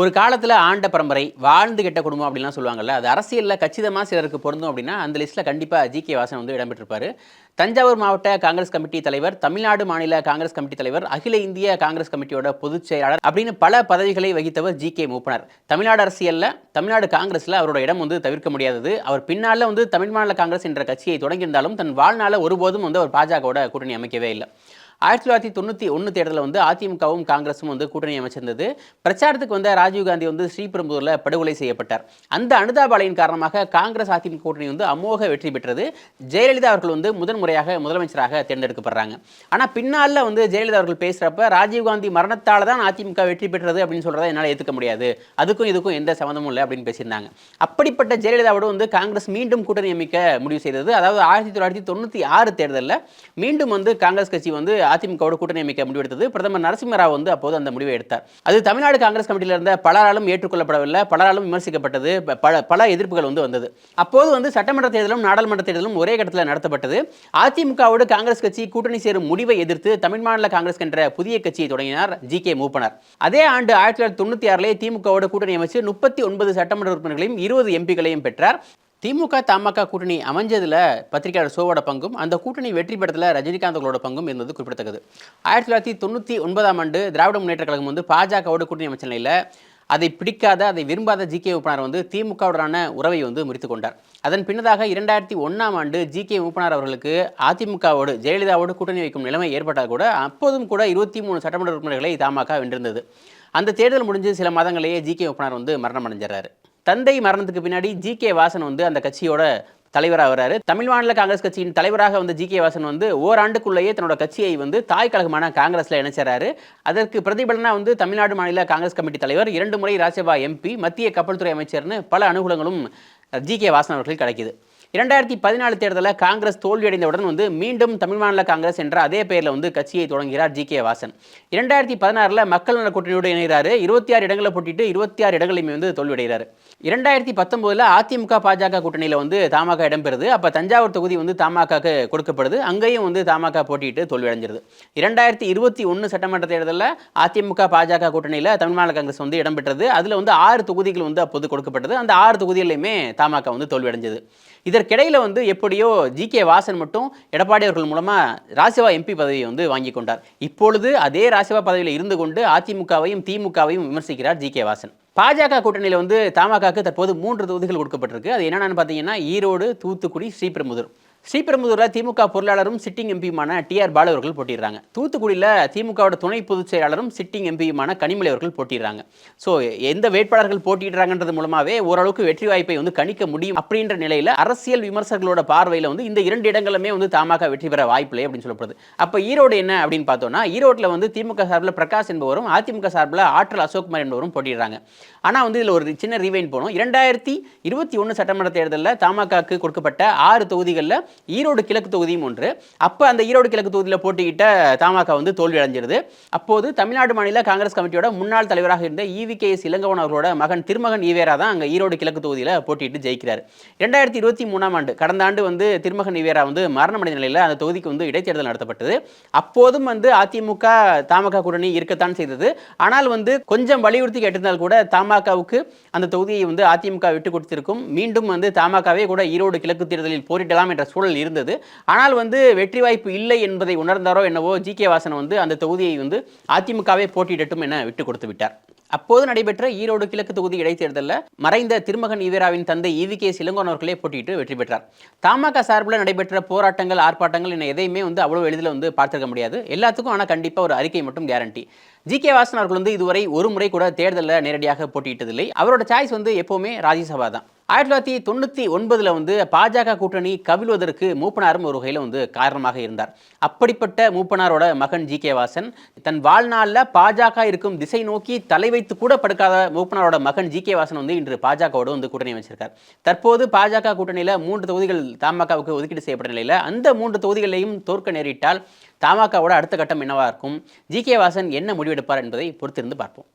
ஒரு காலத்தில் ஆண்ட பரம்பரை வாழ்ந்து கெட்ட குடும்பம் அப்படின்லாம் சொல்லுவாங்கல்ல அது அரசியலில் கச்சிதமாக சிலருக்கு பொருந்தும் அப்படின்னா அந்த லிஸ்ட்டில் கண்டிப்பாக ஜி கே வாசன் வந்து இடம்பெற்றிருப்பார். தஞ்சாவூர் மாவட்ட காங்கிரஸ் கமிட்டி தலைவர் தமிழ்நாடு மாநில காங்கிரஸ் கமிட்டி தலைவர் அகில இந்திய காங்கிரஸ் கமிட்டியோட பொதுச் செயலாளர் அப்படின்னு பல பதவிகளை வகித்தவர் ஜி கே மூப்பனர். தமிழ்நாடு அரசியலில் தமிழ்நாடு காங்கிரஸில் அவரோட இடம் வந்து தவிர்க்க முடியாதது. அவர் பின்னால் வந்து தமிழ் மாநில காங்கிரஸ் என்ற கட்சியை தொடங்கியிருந்தாலும் தன் வாழ்நாள ஒருபோதும் வந்து அவர் பாஜகவோட கூட்டணி அமைக்கவே இல்லை. ஆயிரத்தி தொள்ளாயிரத்தி தொண்ணூற்றி ஒன்று தேர்தலில் வந்து அதிமுகவும் காங்கிரஸும் வந்து கூட்டணி அமைச்சிருந்தது. பிரச்சாரத்துக்கு வந்த ராஜீவ்காந்தி வந்து ஸ்ரீபெரும்புதூரில் படுகொலை செய்யப்பட்டார். அந்த அனுதாபாலையின் காரணமாக காங்கிரஸ் அதிமுக கூட்டணி வந்து அமோக வெற்றி பெற்றது. ஜெயலலிதா அவர்கள் வந்து முதன் முறையாக முதலமைச்சராக தேர்ந்தெடுக்கப்படுறாங்க. ஆனால் பின்னால் வந்து ஜெயலலிதா அவர்கள் பேசுகிறப்ப ராஜீவ்காந்தி மரணத்தால் தான் அதிமுக வெற்றி பெற்றது அப்படின்னு சொல்கிறத என்னால் ஏற்றுக்க முடியாது. அதுக்கும் இதுக்கும் எந்த சம்மந்தமும் இல்லை அப்படின்னு பேசியிருந்தாங்க. அப்படிப்பட்ட ஜெயலலிதாவோடு வந்து காங்கிரஸ் மீண்டும் கூட்டணி அமைக்க முடிவு செய்தது. அதாவது ஆயிரத்தி தொள்ளாயிரத்தி தொண்ணூற்றி ஆறு தேர்தலில் மீண்டும் வந்து காங்கிரஸ் கட்சி வந்து அதிமுகவோட கூட்டணி அமைக்க முடிவெடுத்தது. பிரதமர் நரசிம்மராவ் வந்து அப்போது அந்த முடிவை எடுத்தார். அது தமிழ்நாடு காங்கிரஸ் கமிட்டியில் இருந்த பலராலும் ஏற்றுக்கொள்ளப்படவில்லை பலராலும் விமர்சிக்கப்பட்டது பல பல எதிர்ப்புகள் வந்து வந்தது. அப்போது வந்து சட்டமன்ற தேர்தலும் நாடாளுமன்ற தேர்தலும் ஒரே கட்டத்தில் நடத்தப்பட்டது. அதிமுகவோடு காங்கிரஸ் கட்சி கூட்டணி சேரும் முடிவை எதிர்த்து தமிழ் மாநில காங்கிரஸ் என்ற புதிய கட்சியை தொடங்கினார் ஜி கே மூப்பனார். அதே ஆண்டு ஆயிரத்தி தொள்ளாயிரத்தி தொண்ணூற்றி ஆறிலே திமுகவோட கூட்டணி அமைச்சு முப்பத்தி ஒன்பது சட்டமன்ற உறுப்பினர்களையும் இருபது எம்பிகளையும் பெற்றார். திமுக தமாக கூட்டணி அமைஞ்சதில் பத்திரிகையாளர் சோவோட பங்கும் அந்த கூட்டணி வெற்றி பெறத்தில் ரஜினிகாந்த்களோட பங்கும் இருந்தது குறிப்பிடத்தக்கது. ஆயிரத்தி தொள்ளாயிரத்தி தொண்ணூற்றி ஒன்பதாம் ஆண்டு திராவிட முன்னேற்ற கழகம் வந்து பாஜகவோட கூட்டணி அமைச்ச நிலையில் அதை பிடிக்காத அதை விரும்பாத ஜி கே மூப்பனார் வந்து திமுகவுடனான உறவை வந்து முறித்து கொண்டார். அதன் பின்னதாக இரண்டாயிரத்தி ஒன்றாம் ஆண்டு ஜி கே மூப்பனார் அவர்களுக்கு அதிமுகவோடு ஜெயலலிதாவோடு கூட்டணி வைக்கும் நிலைமை ஏற்பட்டால் கூட அப்போதும் கூட இருபத்தி மூணு சட்டமன்ற உறுப்பினர்களை தமாக வென்றிருந்தது. அந்த தேர்தல் முடிஞ்சு சில மாதங்களேயே ஜி கே மூப்பனார் வந்து மரணம் அடைஞ்சிடறாரு. தந்தை மரணத்துக்கு பின்னாடி ஜி கே வாசன் வந்து அந்த கட்சியோட தலைவராக வராரு தமிழ் மாநில காங்கிரஸ் கட்சியின் தலைவராக வந்த ஜி கே வாசன் வந்து ஓராண்டுக்குள்ளேயே தன்னோட கட்சியை வந்து தாய் கழகமான காங்கிரஸில் இணைச்சாரு. அதற்கு பிரதிபலனா வந்து தமிழ்நாடு மாநில காங்கிரஸ் கமிட்டி தலைவர் இரண்டு முறை ராஜ்யசபா எம்பி மத்திய கப்பல் துறை அமைச்சர்னு பல அனுகூலங்களும் ஜி கே வாசன் அவர்களுக்கு கிடைக்குது. இரண்டாயிரத்தி பதினாலு தேர்தலில் காங்கிரஸ் தோல்வியடைந்தவுடன் வந்து மீண்டும் தமிழ் மாநில காங்கிரஸ் என்ற அதே பெயரில் வந்து கட்சியை தொடங்குகிறார் ஜி கே வாசன். இரண்டாயிரத்தி பதினாறில் மக்கள் நல கூட்டணியோடு இணைகிறாரு. இருபத்தி ஆறு இடங்களை போட்டிட்டு இருபத்தி ஆறு இடங்களையுமே வந்து தோல்வியடைகிறார். இரண்டாயிரத்தி பத்தொன்பதில் அதிமுக பாஜக கூட்டணியில் வந்து தமாக இடம்பெறுது. அப்போ தஞ்சாவூர் தொகுதி வந்து தமாகாக்கு கொடுக்கப்படுது. அங்கேயும் வந்து தமாக போட்டிட்டு தோல்வியடைஞ்சிருது. இரண்டாயிரத்தி இருபத்தி ஒன்று சட்டமன்ற தேர்தலில் அதிமுக பாஜக கூட்டணியில் தமிழ் மாநில காங்கிரஸ் வந்து இடம்பெற்றது. அதில் வந்து ஆறு தொகுதிகள் வந்து அப்போது கொடுக்கப்பட்டது. அந்த ஆறு தொகுதிகளிலுமே தமாக வந்து தோல்வியடைஞ்சது. இதற்கு இதற்கிடையில் வந்து எப்படியோ ஜி கே வாசன் மட்டும் எடப்பாடி அவர்கள் மூலமாக ராஜ்யசபா எம்பி பதவியை வந்து வாங்கி கொண்டார். இப்பொழுது அதே ராஜ்யசபா பதவியில் இருந்து கொண்டு அதிமுகவையும் திமுகவையும் விமர்சிக்கிறார் ஜி கே வாசன். பாஜக கூட்டணியில் வந்து தமாகாக்கு தற்போது மூன்று தொகுதிகள் கொடுக்கப்பட்டிருக்கு. அது என்னென்னு பார்த்தீங்கன்னா ஈரோடு தூத்துக்குடி ஸ்ரீபெரும்புதூர். ஸ்ரீபெரும்புதூரில் திமுக பொருளாளரும் சிட்டிங் எம்பியுமான டிஆர் பாலு அவர்கள் போட்டிடுறாங்க தூத்துக்குடியில் திமுகவோட துணை பொதுச் செயலாளரும் சிட்டிங் எம்பியுமான கனிமொழி அவர்கள் போட்டிடுறாங்க ஸோ எந்த வேட்பாளர்கள் போட்டிடுறாங்கன்றது மூலமாகவே ஓரளவுக்கு வெற்றி வாய்ப்பை வந்து கணிக்க முடியும் அப்படின்ற நிலையில் அரசியல் விமர்சகர்களோட பார்வையில் வந்து இந்த இரண்டு இடங்களுமே வந்து தாமாக வெற்றி பெற வாய்ப்பில்லை அப்படின்னு சொல்லப்படுது. அப்போ ஈரோடு என்ன அப்படின்னு பார்த்தோம்னா ஈரோட்டில் வந்து திமுக சார்பில் பிரகாஷ் என்பவரும் அதிமுக சார்பில் ஆற்றல் அசோக்குமார் என்பவரும் போட்டிடுறாங்க ஆனால் வந்து இதில் ஒரு சின்ன ரீவைன் போனோம் இரண்டாயிரத்தி இருபத்தி ஒன்று சட்டமன்ற தேர்தலில் தமாகாக்கு கொடுக்கப்பட்ட ஆறு தொகுதிகளில் ஈரோடு கிழக்கு தொகுதியும் ஒன்று. அப்போ அந்த ஈரோடு கிழக்கு தொகுதியில் போட்டியிட்ட தமாக வந்து தோல்வி அடைஞ்சிருது. அப்போது தமிழ்நாடு மாநில காங்கிரஸ் கமிட்டியோட முன்னாள் தலைவராக இருந்த ஈவி கே எஸ் இளங்கவன் அவர்களோட மகன் திருமகன் ஈவேரா தான் அங்கே ஈரோடு கிழக்கு தொகுதியில் போட்டியிட்டு ஜெயிக்கிறார். ரெண்டாயிரத்தி இருபத்தி மூணாம் ஆண்டு கடந்த ஆண்டு வந்து திருமகன் ஈவேரா வந்து மரணமடைந்த நிலையில் அந்த தொகுதிக்கு வந்து இடைத்தேர்தல் நடத்தப்பட்டது. அப்போதும் வந்து அதிமுக தமாக கூட்டணி இருக்கத்தான் செய்தது. ஆனால் வந்து கொஞ்சம் வலியுறுத்தி கேட்டிருந்தால் கூட தமாகவுக்கு அந்த தொகுதியை வந்து அதிமுக விட்டு கொடுத்திருக்கும். மீண்டும் வந்து தமாகவே கூட ஈரோடு கிழக்கு தேர்தலில் போரிடலாம் என்ற சூழல் இருந்தது. ஆனால் வந்து வெற்றி வாய்ப்பு இல்லை என்பதை உணர்ந்தாரோ என்னவோ ஜி கே வாசன் வந்து அந்த தொகுதியை வந்து அதிமுகவே போட்டியிடட்டும் என விட்டு கொடுத்து விட்டார். அப்போது நடைபெற்ற ஈரோடு கிழக்கு தொகுதி இடைத்தேர்தலில் மறைந்த திருமகன் ஈவேராவின் தந்தை ஈவி கே சிலங்கோன் அவர்களே போட்டியிட்டு வெற்றி பெற்றார். தமாக சார்பில் நடைபெற்ற போராட்டங்கள் ஆர்ப்பாட்டங்கள் என எதையுமே வந்து அவ்வளோ எளிதில் வந்து பார்த்துருக்க முடியாது. எல்லாத்துக்கும் ஆனால் கண்டிப்பாக ஒரு அறிக்கை மட்டும் கேரண்டி ஜி கே வாசன் அவர்கள் வந்து இதுவரை ஒரு முறை கூட தேர்தலில் நேரடியாக போட்டியிட்டதில்லை. அவரோட சாய்ஸ் வந்து எப்போவுமே ராஜ்யசபா தான் ஆயிரத்தி தொள்ளாயிரத்தி தொண்ணூற்றி ஒன்பதில் வந்து பாஜக கூட்டணி கவிழ்வதற்கு மூப்பனாரும் ஒரு வகையில் வந்து காரணமாக இருந்தார். அப்படிப்பட்ட மூப்பனாரோட மகன் ஜி கே வாசன் தன் வாழ்நாளில் பாஜக இருக்கும் திசை நோக்கி தலை வைத்து கூட படுக்காத மூப்பனாரோட மகன் ஜி கே வாசன் வந்து இன்று பாஜகவோடு வந்து கூட்டணி அமைச்சிருக்கார். தற்போது பாஜக கூட்டணியில் மூன்று தொகுதிகள் தமாகவுக்கு ஒதுக்கீடு செய்யப்பட்ட நிலையில் அந்த மூன்று தொகுதிகளையும் தோற்க நேரிட்டால் தமாகவோட அடுத்த கட்டம் என்னவாக இருக்கும்? ஜி கே வாசன் என்ன முடிவெடுப்பார் என்பதை பொறுத்திருந்து பார்ப்போம்.